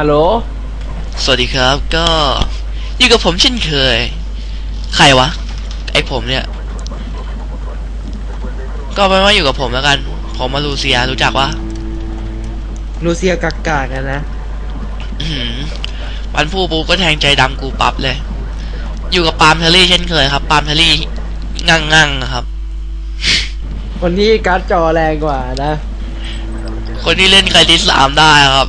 ฮัลโหล สวัสดีครับก็อยู่กับผมเช่นเคย ใครวะ ไอผมเนี่ย ก็ไม่ว่าอยู่กับผมแล้วกัน ผมมาลูเซียรู้จักวะนูเซียกากากันนะอื้อหือวันพูดปุ๊บก็แทงใจดำกูปั๊บเลย อยู่กับปาล์มเทอรี่เช่นเคยครับ ปาล์มเทอรี่งั่งงั่งๆนะครับ คนที่การ์ดจอแรงกว่านะ คนที่เล่นใครที่สามได้ครับ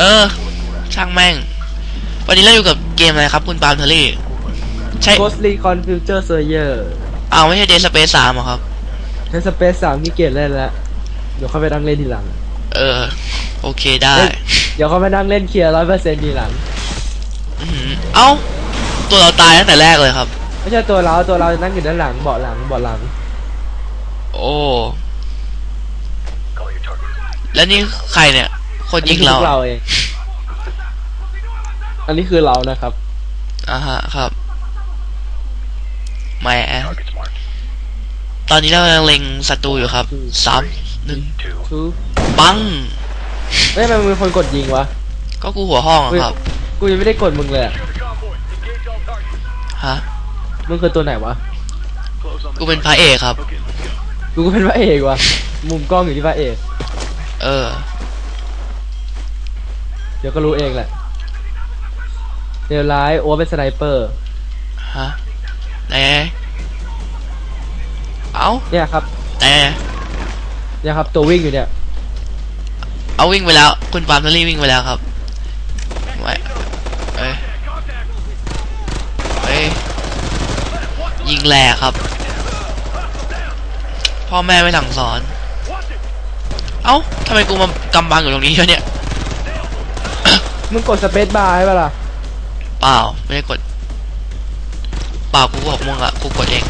เออ ช่างแม่ง วันนี้เราอยู่กับเกมอะไรครับคุณปาล์มเทอรี่ ใช่ Ghost Recon Future Soldier เอาไม่ใช่เดสเปซสามหรอครับ ในสเปซสามนี่เกตเล่นแล้ว เดี๋ยวเข้าไปนั่งเล่นทีหลัง เออ โอเคได้เอ้ย เดี๋ยวเข้าไปนั่งเล่นเคลียร์ร้อยเปอร์เซ็นต์ทีหลัง อื้อหือเอ้า ตัวเราตายตั้งแต่แรกเลยครับ ไม่ใช่ตัวเราตัวเรานั่งอยู่ด้านหลังเบาะหลังเบาะหลัง โอ้ แล้วนี่ใครเนี่ย คนยิงเราอันนี้คือพวกเราเอง อันนี้คือเรานะครับอ่าฮะครับแหมตอนนี้เรากำลังเล็งศัตรูอยู่ครับสามหนึ่งทูปังเฮ้ยทำไมมึงเป็นคนกดยิงวะ ก็กูหัวห้องอะครับ กูยังไม่ได้กดมึงเลยอะฮะ มึงคือตัวไหนวะ กูเป็นพระเอกครับ กูก็เป็นพระเอกวะมุมกล้องอยู่ที่พระเอก เออ เดี๋ยวก็รู้เองแหละ เดี๋ยวร้ายโอ้เป็นสไนเปอร์ฮะไหนเอาเนี่ยครับไหนเนี่ยครับ ตัววิ่งอยู่เนี่ย เอาวิ่งไปแล้ว คุณปาล์มเทอรี่วิ่งไปแล้วครับไว้เอ้ยเอ้ยยิงแหลกครับ พ่อแม่ไม่สั่งสอน เอ้าทำไมกูมากำบังอยู่ตรงนี้วะเนี่ย มึงกดสเปซบาร์ให้ปะล่ะ เปล่าไม่ได้กด เปล่ากูบอกมึงอะกูกดเอง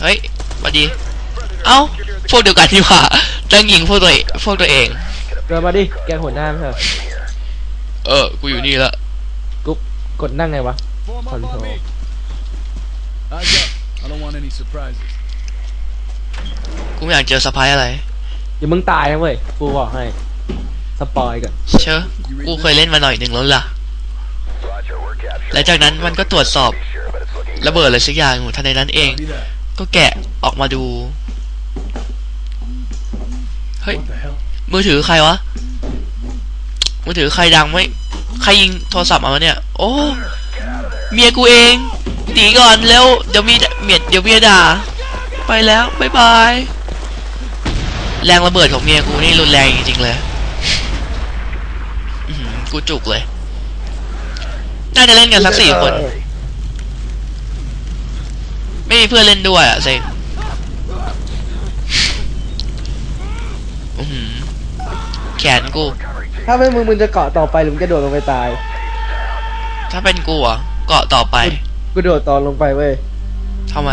เฮ้ยสวัสดี เอ้า พวกเดียวกันนี่หว่าตั้งยิงพวกตัวเองพวกตัวเองเดินมาดิแกหัวหน้าไม่ใช่เหรอเออ กูอยู่นี่ละกุ๊บกดนั่งไงวะ Form up on Control. me. Eyes up. I don't want any surprises. กูไม่อยากเจอสะพายอะไร อย่ามึงตายนะเว้ยกูบอกให้สปอยกันเชอะกูเคยเล่นมาหน่อยหนึ่งแล้วล่ะ หลังจากนั้นมันก็ตรวจสอบระเบิดอะไรสักอย่างอยู่ทันในนั้นเอง ก็แกะออกมาดู เฮ้ย มือถือใครวะ มือถือใครดังไหมใครยิงโทรศัพท์มาวะเนี่ย โอ้ เมียกูเองหนีก่อนเร็วเดี๋ยวมีเมียเดี๋ยวเมียด่า ไปแล้วบายบาย แรงระเบิดของเมียกูนี่รุนแรงจริงๆเลย กูจุกเลย น่าจะเล่นกันสักสี่คน ไม่มีเพื่อนเล่นด้วยอะเซ็งอื้อหือแขนกู ถ้าไม่มึงมึงจะเกาะต่อไปหรือมึงจะโดดลงไปตาย ถ้าเป็นกูอะเกาะต่อไป กูโดดตอนลงไปเว้ยทำไม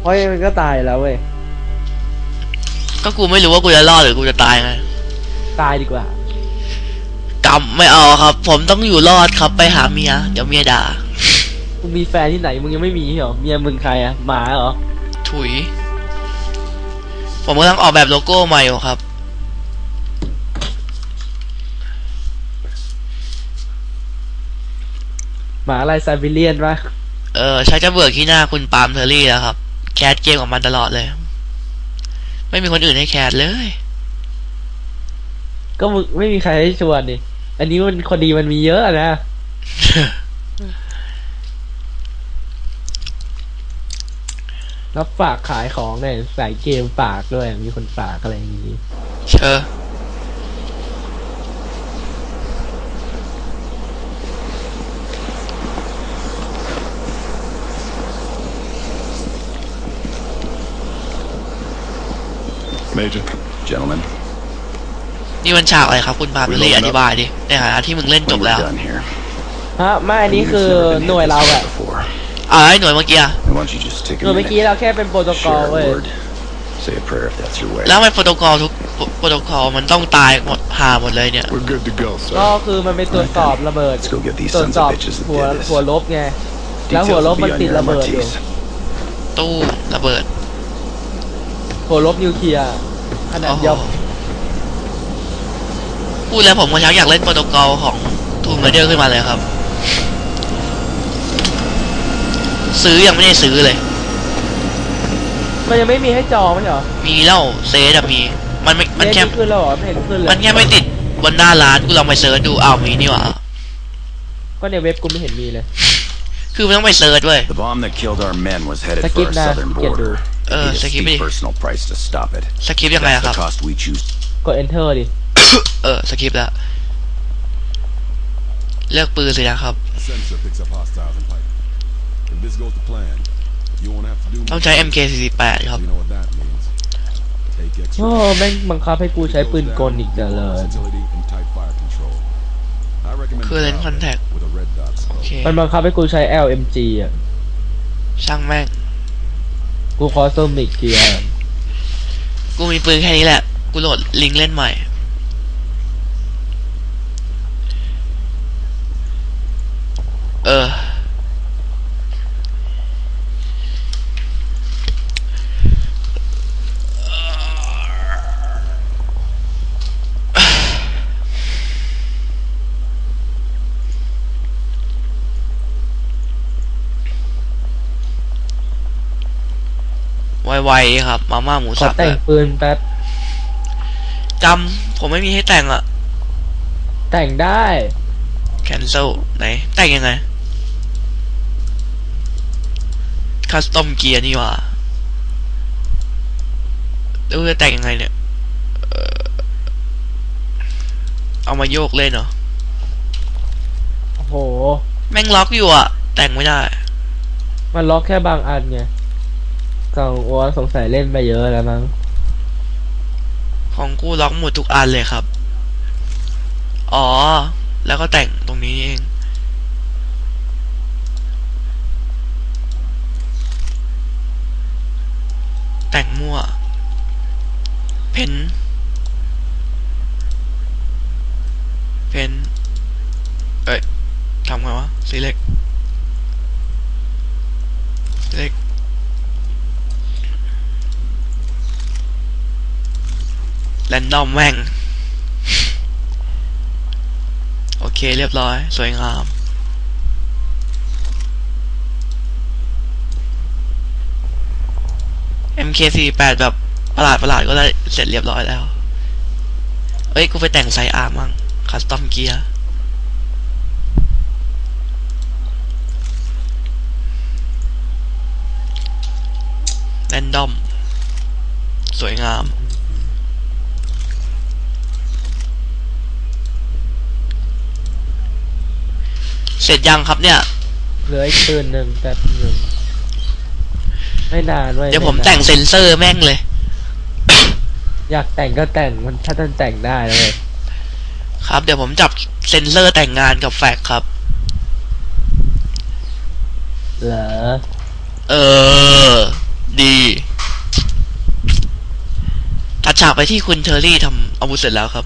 เพราะยังไงมันก็ตายแล้วเว้ย ก็กูไม่รู้ว่ากูจะรอดหรือกูจะตายไง ตายดีกว่า กำไม่เอาครับ ผมต้องอยู่รอดครับไปหาเมียเดี๋ยวเมียด่ามึงมีแฟนที่ไหนมึงยังไม่มีเหรอเมียมึงใครอะหมาเหรอถุย ผมกำลังออกแบบโลโก้ใหม่อยู่ครับ หมาอะไรไซบีเรียนปะเออชักจะเบื่อขี้หน้าคุณปาล์มเทอรี่แล้วครับ แคสเกมกับมันตลอดเลย ไม่มีคนอื่นให้แคสเลย ก็มึงไม่มีใครให้ชวนดิ อันนี้มันคนดีมันมีเยอะนะรับฝากขายของเนี่ยใส่เกมฝากด้วยมีคนฝากอะไรอย่างนี้เชอ Major, gentlemen, นี่มันฉากอะไรครับคุณปาล์มเทอรี่อธิบายดิในฐานะที่มึงเล่นจ when บ we're แล้ว done here, ฮะไม่อันนี้คือ we've never been หน่วย hit เรา this อะ way before. อ่าไอ้หน่วยเมื่อกี้อะ Why don't you just take หน่วย a เมื่อกี้ minute, เราแค่เป็นโปรโตคอล share เว้ a ย word, say a prayer if that's your way. แล้วทำไมโปรโตคอลทุกโปรโตคอลมันต้องตายหมดหาหมดเลยเนี่ย We're good to go, ก็คือมันเป็นตรวจสอบระเบิด Let's go get these ตรวจ sons สอบ of bitches that หัว did this. หัวลบไงแล้วหัว Details ล will บ be มัน on ติด your ระเบิดอยู่ MRTs. ตู้ระเบิดหัวลบนิวเคลียร์ขนาดโอ้โหย่อม พูดแล้วผมก็ชักอยากเล่นโปรโตกอลของทูมเ r เดอร์ขึ้นมาเลยครับ ซื้อยังไม่ได้ซื้อเลย มันยังไม่มีให้จองไม่ใช่เหรอมีเล่าเซตอะมี มันไม่มันเล่แค่ ขึ้นแล้วเหรอไม่เห็นขึ้นเลยมันแค่ไม่ติดบนหน้าร้านกูลองไปเซิร์ชดูอ้าวมีนี่หว่า ก็ในเว็บกูไม่เห็นมีเลย คือมันต้องไปเซิร์ชด้วย The bomb that killed our men was headed Sa for our gitna, southern gitna. border. Uh, It'd be sa a steep gitna. personal price to stop it. สคริปต์ยังไงอะ That's ครับ the cost we choose กด enter ดิ เออสคริปต์แล้ว เลือกปืนสินะครับ A sensor picks up hostiles in pipe. If this goes to plan, you won't have to do ต้อง much. ใช้ MK48 ครับ You know what that means. Take extra โอ้แม่งบังคับให้กูใช้ปืนกลอีกเจริญ Versatility and tight fire control. I recommend Cool, then a Valve contact. with a red dot โอ scope. เคมันบังคับให้กูใช้ LMG อะ ช่างแม่ง กูคอสโซมิกเกียร์ กูมีปืนแค่นี้แหละ กูโหลดลิงก์เล่นใหม่ เออ ไวๆครับ มาม่าหมูขอสับแต่งด้วยปืนแป๊บ จำผมไม่มีให้แต่งอะแต่งได้ cancel ไหน แต่งยังไง คัสตอมเกียร์นี่หว่าแล้วจะแต่งยังไงเนี่ยเอ่อเอามาโยกเล่นเหรอ โอ้โห แม่งล็อกอยู่อะแต่งไม่ได้ มันล็อกแค่บางอันไงกองโอ้สงสัยเล่นไปเยอะแล้วมั้ง ของกูล็อกหมดทุกอันเลยครับ อ๋อ แล้วก็แต่งตรงนี้เอง แต่งมั่ว เพนเพนเอ้ยทำไงวะ select select แรนดอมแม่ง โอเคเรียบร้อย สวยงาม MK48 แบบประหลาดประหลาดก็ได้เสร็จเรียบร้อยแล้ว เอ้ย กูไปแต่งไซอาร์มั่งคัสตอมเกียร์แรนดอม สวยงาม เสร็จยังครับเนี่ย เหลืออีกปืนหนึ่งแป๊บหนึ่ง ไม่นานเว้ยเดี๋ยวผมไนานแต่งเซ็นเซอร์แม่งเลย อยากแต่งก็แต่งมันถ้าท่านแต่งได้นะเลยครับ เดี๋ยวผมจับเซ็นเซอร์แต่งงานกับแฟกครับ เหรอ เออ ดีตัดฉากไปที่คุณเทอร์รี่ทำอาวุธเสร็จแล้วครับ